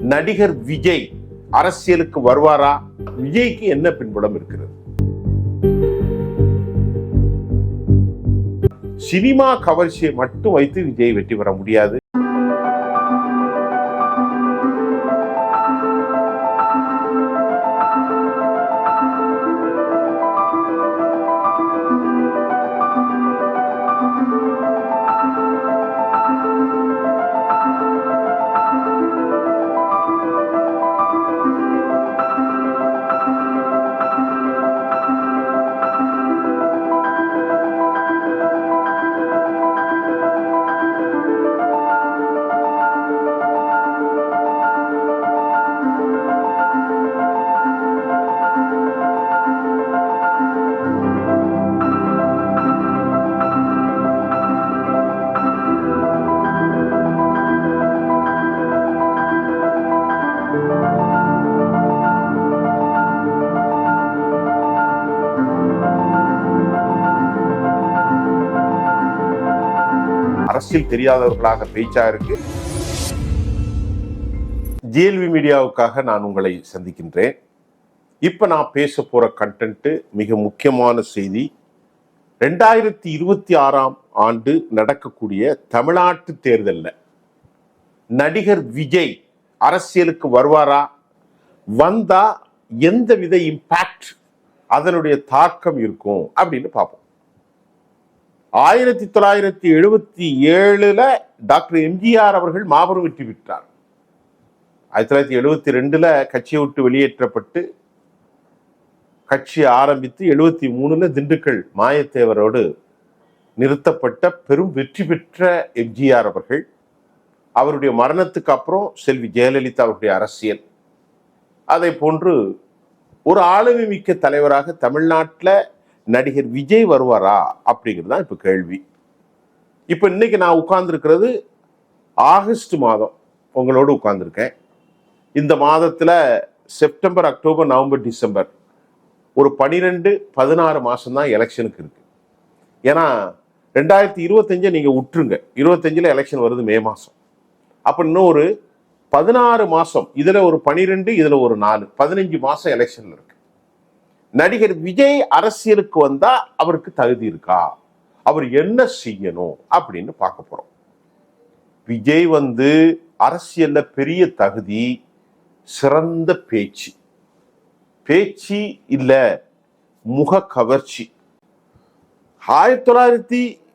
நடிகர் விஜய் அரசியலுக்கு வருவாரா? விஜய்க்கு என்ன பின்புலம் இருக்கிறது? சினிமா கவர்ச்சியை மட்டும் வைத்து விஜய் வெற்றி பெற முடியாது. அரசியல் தெரியாதவர்களாக பேச்சா இருக்கு. ஜிஎல்வி மீடியாவுக்காக நான் உங்களை சந்திக்கின்றேன். இப்ப நான் பேச போற கண்டென்ட்டு மிக முக்கியமான செய்தி. ரெண்டாயிரத்தி இருபத்தி ஆறாம் ஆண்டு நடக்கக்கூடிய தமிழ்நாட்டு தேர்தல்ல நடிகர் விஜய் அரசியலுக்கு வருவாரா? வந்தா எந்த வித இம்பாக்ட் அதனுடைய தாக்கம் இருக்கும்? அப்படின்னு பார்ப்போம். ஆயிரத்தி தொள்ளாயிரத்தி எழுபத்தி ஏழுல டாக்டர் எம்ஜிஆர் அவர்கள் மாபெரும் வெற்றி பெற்றார். ஆயிரத்தி தொள்ளாயிரத்தி எழுபத்தி ரெண்டுல கட்சியை விட்டு வெளியேற்றப்பட்டு கட்சி ஆரம்பித்து எழுபத்தி மூணுல திண்டுக்கல் மாயத்தேவரோடு நிறுத்தப்பட்ட பெரும் வெற்றி பெற்ற எம்ஜிஆர் அவர்கள். அவருடைய மரணத்துக்கு அப்புறம் செல்வி ஜெயலலிதா அவருடைய அரசியல். அதை போன்று ஒரு ஆளுமை மிக்க தலைவராக தமிழ்நாட்டில் நடிகர் விஜய் வருவாரா அப்படிங்கிறது தான் இப்போ கேள்வி. இப்போ இன்னைக்கு நான் உட்கார்ந்துருக்கிறது ஆகஸ்ட் மாதம். உங்களோடு உட்கார்ந்துருக்கேன். இந்த மாதத்தில் செப்டம்பர் அக்டோபர் நவம்பர் டிசம்பர் ஒரு பனிரெண்டு பதினாறு மாதம் தான் எலெக்ஷனுக்கு இருக்குது ஏன்னா ரெண்டாயிரத்தி இருபத்தஞ்சை நீங்கள் விட்டுருங்க இருபத்தஞ்சில் எலெக்ஷன் வருது மே மாதம் அப்போ இன்னும் ஒரு பதினாறு மாதம் இதில் ஒரு பனிரெண்டு இதில் ஒரு நாலு பதினஞ்சு மாதம் எலெக்ஷனில் இருக்குது நடிகர் விஜய் அரசியலுக்கு வந்தா அவருக்கு தகுதி இருக்கா? அவர் என்ன செய்யணும் அப்படின்னு பார்க்க போறோம். விஜய் வந்து அரசியல்ல பெரிய தகுதி சிறந்த பேச்சு. பேச்சு இல்ல முக கவர்ச்சி. ஆயிரத்தி தொள்ளாயிரத்தி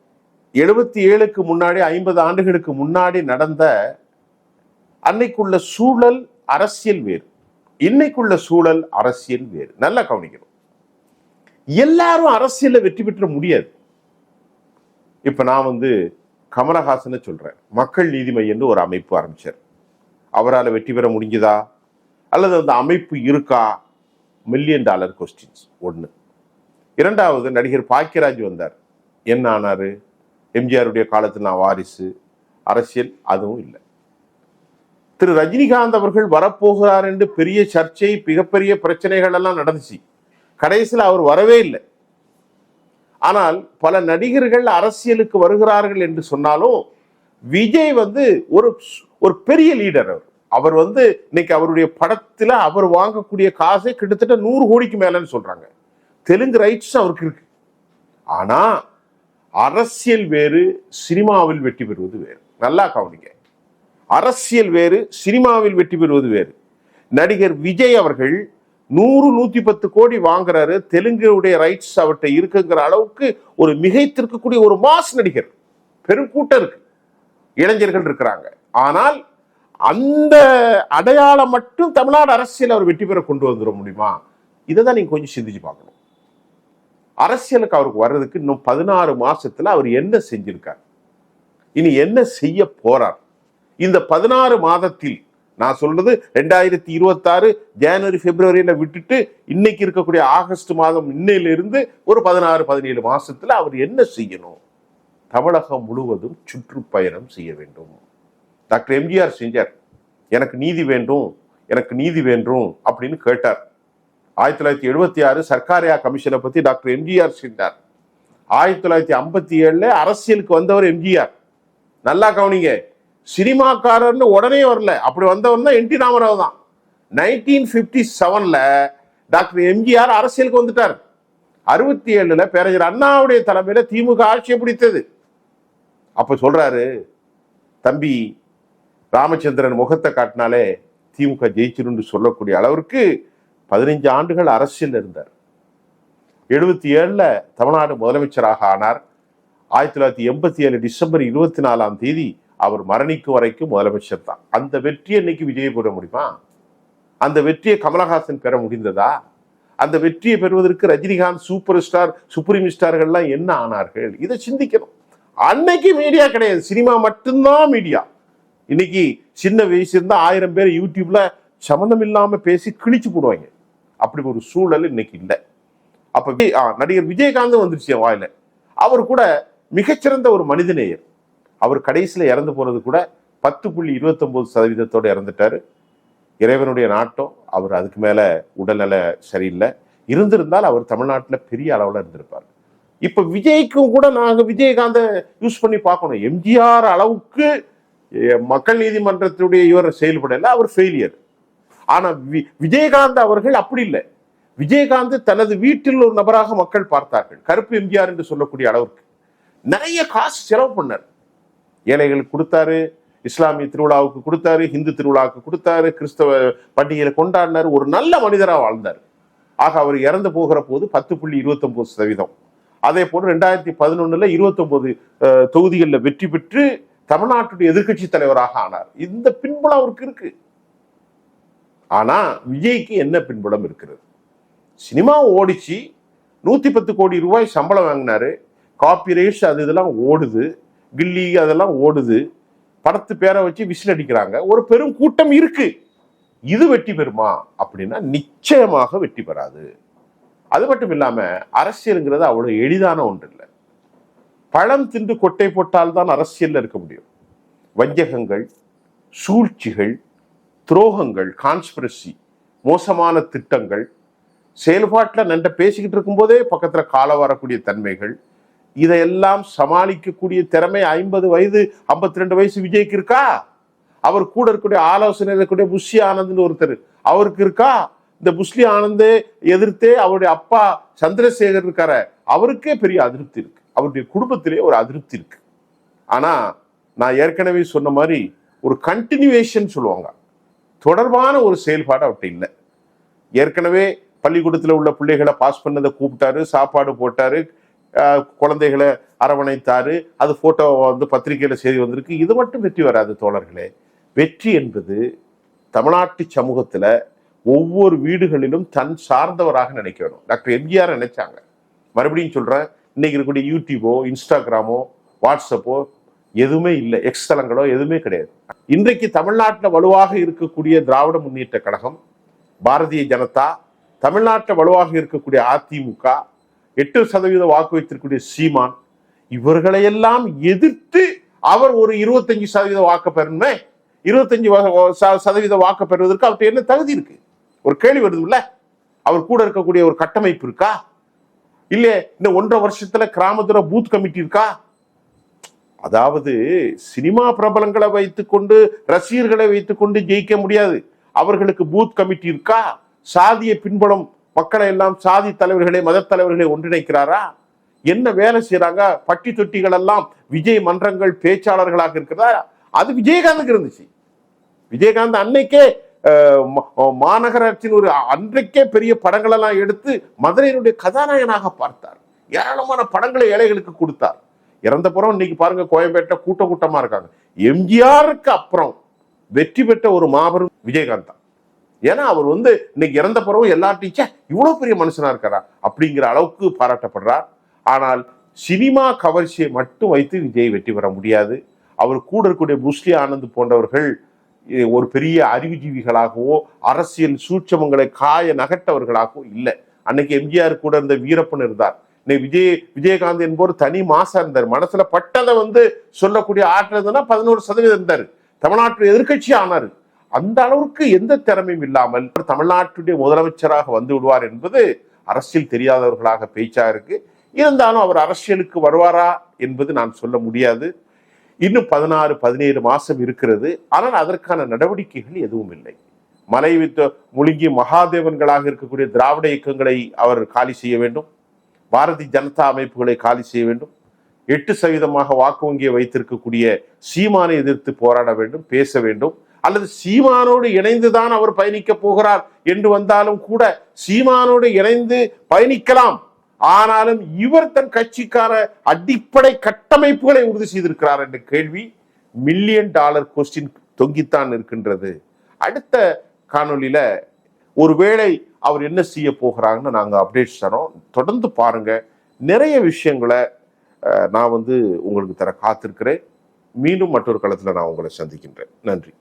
எழுபத்தி ஏழுக்கு முன்னாடி ஐம்பது ஆண்டுகளுக்கு முன்னாடி நடந்த அன்னைக்குள்ள சூழல் அரசியல் வேறு. இன்னைக்குள்ள சூழல் அரசியல் வேறு. நல்லா கவனிக்கணும். எல்லாரும் அரசியல்ல வெற்றி பெற்ற முடியாது. இப்ப நான் வந்து கமலஹாசனை சொல்றேன். மக்கள் நீதி மையம்னு ஒரு அமைப்பு ஆரம்பிச்சார். அவரால் வெற்றி பெற முடிஞ்சதா? அல்லது அந்த அமைப்பு இருக்கா? மில்லியன் டாலர் கொஸ்டின்ஸ் ஒன்று இரண்டாவது நடிகர் பாக்கியராஜ் வந்தார். என்ன ஆனாரு? எம்ஜிஆருடைய காலத்தில் நான் வாரிசு. அரசியல் அதுவும் இல்லை. திரு ரஜினிகாந்த் அவர்கள் வரப்போகிறார் என்று பெரிய சர்ச்சை மிகப்பெரிய பிரச்சனைகள் எல்லாம் நடந்துச்சு. கடைசியில் அவர் வரவே இல்லை. ஆனால் பல நடிகர்கள் அரசியலுக்கு வருகிறார்கள் என்று சொன்னாலும் விஜய் வந்து ஒரு ஒரு பெரிய லீடர் அவர். அவர் வந்து இன்னைக்கு அவருடைய படத்துல அவர் வாங்கக்கூடிய காசை கிட்டத்தட்ட நூறு கோடிக்கு மேலன்னு சொல்றாங்க. தெலுங்கு ரைட்ஸ் அவருக்கு இருக்கு. ஆனா அரசியல் வேறு சினிமாவில் வெற்றி பெறுவது வேறு. நல்லா கவனிங்க. அரசியல் வேறு சினிமாவில் வெற்றி பெறுவது வேறு. நடிகர் விஜய் அவர்கள் நூறு நூத்தி பத்து கோடி வாங்குறாரு. தெலுங்குடைய ரைட்ஸ் அவர்கிட்ட இருக்குங்கிற அளவுக்கு ஒரு மிகைத்திருக்கக்கூடிய ஒரு மாஸ் நடிகர். பெரும் கூட்டம் இருக்கு. இளைஞர்கள் இருக்கிறாங்க. ஆனால் அந்த அடையாளம் மட்டும் தமிழ்நாடு அரசியல் அவர் வெற்றி பெற கொண்டு வந்துட முடியுமா? இதை தான் நீங்க கொஞ்சம் சிந்திச்சு பார்க்கணும். அரசியலுக்கு அவருக்கு வர்றதுக்கு இன்னும் பதினாறு மாசத்துல அவர் என்ன செஞ்சிருக்கார்? இனி என்ன செய்ய போறார்? இந்த பதினாறு மாதத்தில் நான் சொல்றது ரெண்டாயிரத்தி இருபத்தாறு ஜனவரி பிப்ரவரியில விட்டுட்டு இன்னைக்கு இருக்கக்கூடிய ஆகஸ்ட் மாதம் இன்னையிலிருந்து ஒரு பதினாறு பதினேழு மாசத்துல அவர் என்ன செய்யணும்? தமிழகம் முழுவதும் சுற்றுப்பயணம் செய்ய வேண்டும். டாக்டர் எம்ஜிஆர் செஞ்சார். எனக்கு நீதி வேண்டும் எனக்கு நீதி வேண்டும் அப்படின்னு கேட்டார். ஆயிரத்தி தொள்ளாயிரத்தி எழுபத்தி ஆறு சர்க்காரியா கமிஷனை பத்தி டாக்டர் எம்ஜிஆர் செஞ்சார். ஆயிரத்தி தொள்ளாயிரத்தி ஐம்பத்தி ஏழுல அரசியலுக்கு வந்தவர் எம்ஜிஆர். நல்லா கவனிங்க சினிமாக்காரர்னு உடனே வரல. அப்படி வந்தவன் தான் என் ராமராவ் தான். நைன்டீன் ஃபிஃப்டி செவனில் டாக்டர் எம்ஜிஆர் அரசியலுக்கு வந்துட்டார். அறுபத்தி ஏழில் பேரறிஞர் அண்ணாவுடைய தலைமையில் திமுக ஆட்சியை பிடித்தது. அப்போ சொல்கிறாரு தம்பி ராமச்சந்திரன் முகத்தை காட்டினாலே திமுக ஜெயிச்சிருன்னு சொல்லக்கூடிய அளவிற்கு பதினைஞ்சு ஆண்டுகள் அரசியல் இருந்தார். எழுபத்தி ஏழில் தமிழ்நாடு முதலமைச்சராக ஆனார். ஆயிரத்தி தொள்ளாயிரத்தி எண்பத்தி ஏழு டிசம்பர் இருபத்தி நாலாம் தேதி அவர் மரணிக்கும் வரைக்கும் முதலமைச்சர் தான் அந்த வெற்றியை இன்னைக்கு விஜய் பெற முடியுமா? அந்த வெற்றியை கமலஹாசன் பெற முடிந்ததா? அந்த வெற்றியை பெறுவதற்கு ரஜினிகாந்த் சூப்பர் ஸ்டார் சுப்ரீம் ஸ்டார்கள்லாம் என்ன ஆனார்கள்? இதை சிந்திக்கணும். அன்னைக்கு மீடியா கிடையாது. சினிமா மட்டும்தான் மீடியா இன்னைக்கு சின்ன வயசு இருந்தா ஆயிரம் பேர் யூடியூப்ல சம்மந்தம் இல்லாம பேசி கிழிச்சு போடுவாங்க. அப்படி ஒரு சூழல் இன்னைக்கு இல்லை. அப்ப ஆ, நடிகர் விஜயகாந்தும் வந்துருச்சு என் வாயில. அவர் கூட மிகச்சிறந்த ஒரு மனிதநேயர். அவர் கடைசியில் இறந்து போனது கூட பத்து புள்ளி இருபத்தொம்போது சதவீதத்தோடு இறந்துட்டாரு. இறைவனுடைய நாட்டம் அவர் அதுக்கு மேலே உடல்நல சரியில்லை. இருந்திருந்தால் அவர் தமிழ்நாட்டில் பெரிய அளவில் இருந்திருப்பார். இப்போ விஜய்க்கும் கூட நாங்கள் விஜயகாந்த யூஸ் பண்ணி பார்க்கணும். எம்ஜிஆர் அளவுக்கு மக்கள் நீதிமன்றத்துடைய இவர் செயல்படல அவர் ஃபெயிலியர் ஆனால் வி- விஜயகாந்த் அவர்கள் அப்படி இல்லை. விஜயகாந்த் தனது வீட்டில் ஒரு நபராக மக்கள் பார்த்தார்கள். கருப்பு எம்ஜிஆர் என்று சொல்லக்கூடிய அளவுக்கு. நிறைய காசு செலவு பண்ணார். ஏழைகளுக்கு கொடுத்தாரு இஸ்லாமிய திருவிழாவுக்கு கொடுத்தாரு ஹிந்து திருவிழாவுக்கு கொடுத்தாரு கிறிஸ்தவ பண்டிகையில கொண்டாடினார் ஒரு நல்ல மனிதரா வாழ்ந்தார். ஆக அவர் இறந்து போகிற போது பத்து புள்ளி இருபத்தொன்பது சதவீதம். அதே போல் ரெண்டாயிரத்தி பதினொன்னுல இருபத்தொன்பது தொகுதிகளில் வெற்றி பெற்று தமிழ்நாட்டுடைய எதிர்க்கட்சி தலைவராக ஆனார். இந்த பின்புலம் அவருக்கு இருக்கு. ஆனா விஜய்க்கு என்ன பின்புலம் இருக்கிறது? சினிமா ஓடிச்சு நூத்தி பத்து கோடி ரூபாய் சம்பளம் வாங்கினாரு காப்பி ரைட்ஸ் அது இதெல்லாம் ஓடுது கில்லி அதெல்லாம் ஓடுது. படத்து பேரை வச்சு விசில் அடிக்கிறாங்க. ஒரு பெரும் கூட்டம் இருக்கு. இது வெற்றி பெறுமா? அப்படின்னா நிச்சயமாக வெற்றி பெறாது. அது மட்டும் இல்லாம அரசியலுங்கிறது அவ்வளவு எளிதான ஒன்று இல்லை பழம் தின்று கொட்டை போட்டால் தான் அரசியல்ல இருக்க முடியும். வஞ்சகங்கள் சூழ்ச்சிகள் துரோகங்கள் கான்ஸ்பிரசி மோசமான திட்டங்கள் செயல்பாட்டில் நன்ற பேசிக்கிட்டு இருக்கும்போதே பக்கத்தில் கால வரக்கூடிய தன்மைகள் இதையெல்லாம் சமாளிக்கக்கூடிய திறமை ஐம்பது வயது 52 ரெண்டு வயசு விஜய்க்கு இருக்கா? அவர் கூட இருக்கக்கூடிய ஆலோசனை இருக்கக்கூடிய புஷ்லி ஆனந்த்னு ஒருத்தர். அவருக்கு இருக்கா? இந்த புஷ்லி ஆனந்தே எதிர்த்தே அவருடைய அப்பா சந்திரசேகர் இருக்கார அவருக்கே பெரிய அதிருப்தி இருக்கு. அவருடைய குடும்பத்திலே ஒரு அதிருப்தி இருக்கு. ஆனா நான் ஏற்கனவே சொன்ன மாதிரி ஒரு கண்டினியூவேஷன் சொல்லுவாங்க. தொடர்பான ஒரு செயல்பாடு அவர்கிட்ட இல்லை. ஏற்கனவே பள்ளிக்கூடத்தில் உள்ள பிள்ளைகளை பாஸ் பண்ணதை கூப்பிட்டாரு சாப்பாடு போட்டாரு குழந்தைகளை அரவணைத்தாரு. அது போட்டோ வந்து பத்திரிகையில் செய்தி வந்திருக்கு. இது மட்டும் வெற்றி வராது தோழர்களே. வெற்றி என்பது தமிழ்நாட்டு சமூகத்தில் ஒவ்வொரு வீடுகளிலும் தன் சார்ந்தவராக நினைக்க வேணும் டாக்டர் எம்ஜிஆர் நினைச்சாங்க. மறுபடியும் சொல்கிறேன் இன்னைக்கு இருக்கக்கூடிய யூடியூபோ இன்ஸ்டாகிராமோ வாட்ஸ்அப்போ எதுவுமே இல்லை. எக்ஸ் தளங்களோ எதுவுமே கிடையாது. இன்றைக்கு தமிழ்நாட்டில் வலுவாக இருக்கக்கூடிய திராவிட முன்னேற்ற கழகம் பாரதிய ஜனதா தமிழ்நாட்டில் வலுவாக இருக்கக்கூடிய அதிமுக எட்டு சதவீத வாக்கு வைத்திருக்கக்கூடிய சீமான் இவர்களையெல்லாம் எதிர்த்து அவர் ஒரு இருபத்தஞ்சு சதவீத வாக்கு பெறணுமே. இருபத்தஞ்சு சதவீத வாக்கு பெறுவதற்கு அவர்கிட்ட என்ன தகுதி இருக்கு? ஒரு கேள்வி வருது இல்ல அவர் கூட இருக்கக்கூடிய ஒரு கட்டமைப்பு இருக்கா? இல்லையே இந்த ஒன்றரை வருஷத்துல கிராமத்துல பூத் கமிட்டி இருக்கா? அதாவது சினிமா பிரபலங்களை வைத்துக்கொண்டு ரசிகர்களை வைத்துக்கொண்டு ஜெயிக்க முடியாது. அவர்களுக்கு பூத் கமிட்டி இருக்கா? சாதிய பின்புலம் மக்களை எல்லாம் சாதி தலைவர்களை மத தலைவர்களை ஒன்றிணைக்கிறாரா? என்ன வேலை செய்யறாங்க பட்டி தொட்டிகள் எல்லாம் விஜய் மன்றங்கள் பேச்சாளர்களாக இருக்கிறதா? அது விஜயகாந்துக்கு இருந்துச்சு. விஜயகாந்த் அன்னைக்கே ம- மாநகராட்சியின் ஒரு அன்றைக்கே பெரிய படங்கள் எல்லாம் எடுத்து மதுரையினுடைய கதாநாயகனாக பார்த்தார். ஏராளமான படங்களை ஏழைகளுக்கு கொடுத்தார். இறந்த புறம் இன்னைக்கு பாருங்க கோயம்பேட்டை கூட்ட கூட்டமா இருக்காங்க. எம்ஜிஆருக்கு அப்புறம் வெற்றி பெற்ற ஒரு மாபெரும் விஜயகாந்த் தான். ஏன்னா அவர் வந்து இன்னைக்கு இறந்த பிறகு எல்லார்ட்டையும் இவ்வளோ பெரிய மனுஷனா இருக்காரா? அப்படிங்கிற அளவுக்கு பாராட்டப்படுறார். ஆனால் சினிமா கவர்ச்சியை மட்டும் வைத்து விஜய் வெற்றி பெற முடியாது. அவர் கூட இருக்கக்கூடிய புஸ்லி ஆனந்த் போன்றவர்கள் ஒரு பெரிய அறிவுஜீவிகளாகவோ அரசியல் சூட்சமங்களை காய நகட்டவர்களாகவோ இல்லை. அன்னைக்கு எம்ஜிஆர் கூட இருந்த வீரப்பன் இருந்தார். இன்னைக்கு விஜய் விஜயகாந்த் என்பவர் தனி மாசா இருந்தார். மனசுல பட்டதை வந்து சொல்லக்கூடிய ஆற்றல் இருந்ததுன்னா பதினோரு சதவீதம் இருந்தார். தமிழ்நாட்டு எதிர்க்கட்சி ஆனார். அந்த அளவுக்கு எந்த திறமையும் இல்லாமல் தமிழ்நாட்டுடைய முதலமைச்சராக வந்து விடுவார் என்பது அரசியல் தெரியாதவர்களாக பேச்சா இருக்கு. இருந்தாலும் அவர் அரசியலுக்கு வருவாரா என்பது நான் சொல்ல முடியாது. இன்னும் பதினாறு பதினேழு மாசம் இருக்கிறது. ஆனால் அதற்கான நடவடிக்கைகள் எதுவும் இல்லை. மலை வித்து முழுங்கி மகாதேவன்களாக இருக்கக்கூடிய திராவிட இயக்கங்களை அவர் காலி செய்ய வேண்டும். பாரதிய ஜனதா அமைப்புகளை காலி செய்ய வேண்டும். எட்டு சதவீதமாக வாக்கு வங்கியை வைத்திருக்கக்கூடிய சீமானை எதிர்த்து போராட வேண்டும் பேச வேண்டும். அல்லது சீமானோடு இணைந்துதான் அவர் பயணிக்க போகிறார் என்று வந்தாலும் கூட சீமானோடு இணைந்து பயணிக்கலாம். ஆனாலும் இவர் தன் கட்சிக்கார அடிப்படை கட்டமைப்புகளை உறுதி செய்திருக்கிறார் என்ற கேள்வி மில்லியன் டாலர் கொஸ்டின் தொங்கித்தான் இருக்கின்றது அடுத்த காணொலியில ஒருவேளை அவர் என்ன செய்ய போகிறாங்கன்னு நாங்கள் அப்டேட்ஸ் தரோம் தொடர்ந்து பாருங்க. நிறைய விஷயங்களை நான் வந்து உங்களுக்கு தர காத்திருக்கிறேன். மீண்டும் மற்றொரு களத்தில் நான் உங்களை சந்திக்கின்றேன். நன்றி.